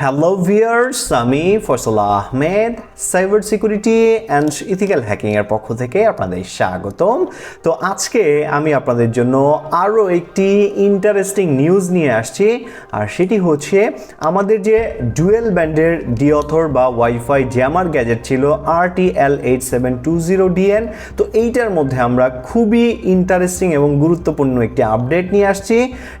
Hello viewers আমি Faisal Ahmed cyber security and ethical হ্যাকিংয়ের পক্ষ থেকে আপনাদের স্বাগতম। তো আজকে আমি আপনাদের জন্য আরও একটি ইন্টারেস্টিং নিউজ নিয়ে আসছি, আর সেটি হচ্ছে আমাদের যে ডুয়েল ব্যান্ডের ডিঅথর বা ওয়াইফাই জ্যামার গ্যাজেট ছিল R T L eight seven two zero DN তো এইটার মধ্যে আমরা খুবই ইন্টারেস্টিং এবং গুরুত্বপূর্ণ একটি আপডেট নিয়ে আসছি।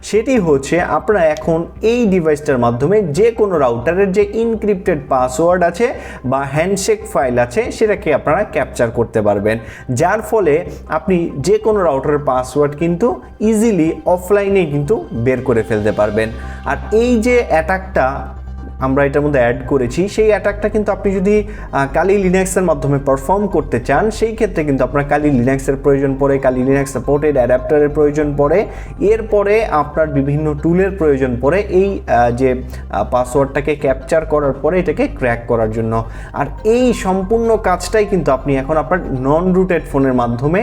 সেটি হচ্ছে আপনারা এখন এই ডিভাইসটার মাধ্যমে যে কোনো রাউটারের যে ইনক্রিপ্টেড পাসওয়ার্ড আছে বা হ্যান্ডশেক ফাইল আছে, সেটাকে আপনারা ক্যাপচার করতে পারবেন। যার ফলে আপনি যে কোনো রাউটারের পাসওয়ার্ড কিন্তু ইজিলি অফলাইনে কিন্তু বের করে ফেলতে পারবেন। আর এই যে অ্যাটাকটা আমরা এটার মধ্যে অ্যাড করেছি। সেই অ্যাটাকটা কিন্তু আপনি যদি কালি লিনাক্সের মাধ্যমে পারফর্ম করতে চান, সেই ক্ষেত্রে কিন্তু আপনার কালি লিনাক্সের প্রয়োজন পড়ে, কালি লিনাক্স সাপোর্টেড অ্যাডাপ্টারের প্রয়োজন পড়ে। এরপরে আপনার বিভিন্ন টুলের প্রয়োজন পড়ে, এই যে পাসওয়ার্ডটাকে ক্যাপচার করার পরে এটাকে ক্র্যাক করার জন্য। আর এই সম্পূর্ণ কাজটাই কিন্তু আপনি এখন আপনার নন রুটেড ফোনের মাধ্যমে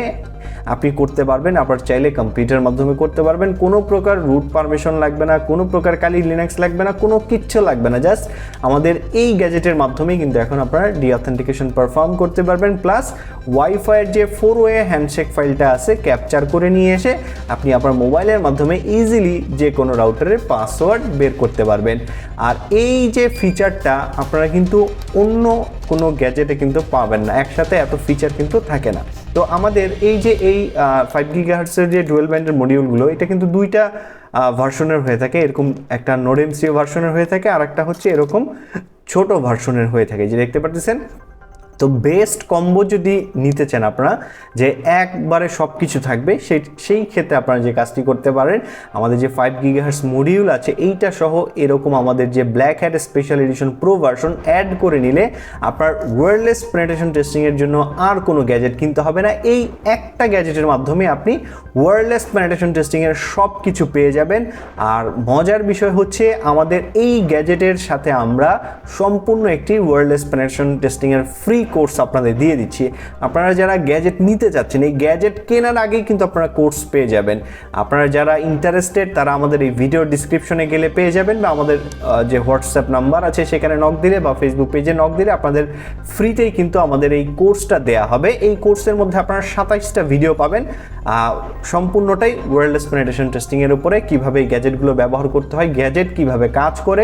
আপনি করতে পারবেন, আপনার চাইলে কম্পিউটার মাধ্যমে করতে পারবেন। কোনো প্রকার রুট পারমিশন লাগবে না, কোনো প্রকার কালি লিনাক্স লাগবে না, কোনো কিচ্ছু লাগবে না। জাস্ট আমাদের এই গ্যাজেটের মাধ্যমেই কিন্তু এখন আপনারা ডি অথেন্টিকেশন পারফর্ম করতে পারবেন। প্লাস ওয়াইফাইয়ের যে ফোর ওয়ে হ্যান্ডশেক ফাইলটা আছে ক্যাপচার করে নিয়ে এসে আপনি আপনার মোবাইলের মাধ্যমে ইজিলি যে কোনো রাউটারের পাসওয়ার্ড বের করতে পারবেন। আর এই যে ফিচারটা আপনারা কিন্তু অন্য কোনো গ্যাজেটে কিন্তু পাবেন না। একসাথে এত ফিচার কিন্তু থাকে না। তো আমাদের এই যে এই ফাইভ গিগাহার্টসের যে ডুয়েল ব্যান্ডের মডিউলগুলো এটা কিন্তু দুইটা ভার্সনের হয়ে থাকে। এরকম একটা নোডেমসিও ভার্সনের হয়ে থাকে আর একটা হচ্ছে এরকম ছোট ভার্সনের হয়ে থাকে। যে দেখতে পাচ্ছেন তো বেস্ট কম্বো যদি নিতে চান আপনারা, যে একবারে সব কিছু থাকবে, সেই সেই ক্ষেত্রে আপনারা যে কাজটি করতে পারেন, আমাদের যে ফাইভ গিগাহার্স মডিউল আছে, এইটা সহ এরকম আমাদের যে black hat special edition pro version add করে নিলে আপনার ওয়্যারলেস পেনেট্রেশন টেস্টিংয়ের জন্য আর কোনো গ্যাজেট কিনতে হবে না। এই একটা গ্যাজেটের মাধ্যমে আপনি ওয়্যারলেস পেনেট্রেশন টেস্টিংয়ের সব কিছু পেয়ে যাবেন। আর মজার বিষয় হচ্ছে, আমাদের এই গ্যাজেটের সাথে আমরা সম্পূর্ণ একটি ওয়্যারলেস পেনেট্রেশন টেস্টিংয়ের ফ্রি কোর্স আপনাদের দিয়ে দিচ্ছি। আপনারা যারা গ্যাজেট নিতে চাচ্ছেন, এই গ্যাজেট কেনার আগেই কিন্তু আপনারা কোর্স পেয়ে যাবেন। আপনারা যারা ইন্টারেস্টেড তারা আমাদের এই ভিডিও ডিসক্রিপশনে গেলে পেয়ে যাবেন বা আমাদের যে হোয়াটসঅ্যাপ নাম্বার আছে সেখানে নক দিলে বা ফেসবুক পেজে নক দিলে আপনাদের ফ্রিতেই কিন্তু আমাদের এই কোর্সটা দেয়া হবে। এই কোর্সের মধ্যে আপনারা সাতাইশটা ভিডিও পাবেন। সম্পূর্ণটাই ওয়্যারলেস পেনিটেশন টেস্টিংয়ের উপরে, কীভাবে এই গ্যাজেটগুলো ব্যবহার করতে হয় গ্যাজেট কীভাবে কাজ করে,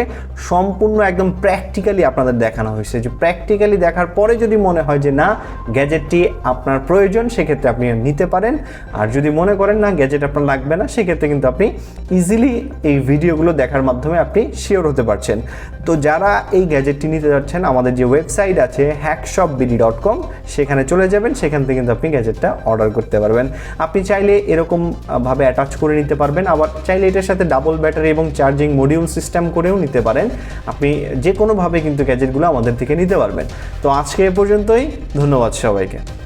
সম্পূর্ণ একদম প্র্যাকটিক্যালি আপনাদের দেখানো হয়েছে। যে প্র্যাকটিক্যালি দেখার পরে যদি মনে হয় যে না গ্যাজেটটি আপনার প্রয়োজন, সেক্ষেত্রে আপনি নিতে পারেন। আর যদি মনে করেন না গ্যাজেট আপনার লাগবে না, সেক্ষেত্রে কিন্তু আপনি ইজিলি এই ভিডিওগুলো দেখার মাধ্যমে আপনি শিওর হতে পারছেন। তো যারা এই গ্যাজেটটি নিতে যাচ্ছেন আমাদের যে ওয়েবসাইট আছে হ্যাকশপ বিডি ডট কম সেখানে চলে যাবেন সেখান থেকে কিন্তু আপনি গ্যাজেটটা অর্ডার করতে পারবেন। আপনি চাইলে এরকম আহ, ভাবে অ্যাটাচ করে নিতে পারবেন আবার চাইলে এটার সাথে ডাবল ব্যাটারি এবং চার্জিং মডিউল সিস্টেম করেও নিতে পারেন। আপনি যে কোনোভাবে কিন্তু গ্যাজেটগুলো আমাদের থেকে নিতে পারবেন। তো আজকে এ পর্যন্তই ধন্যবাদ সবাইকে।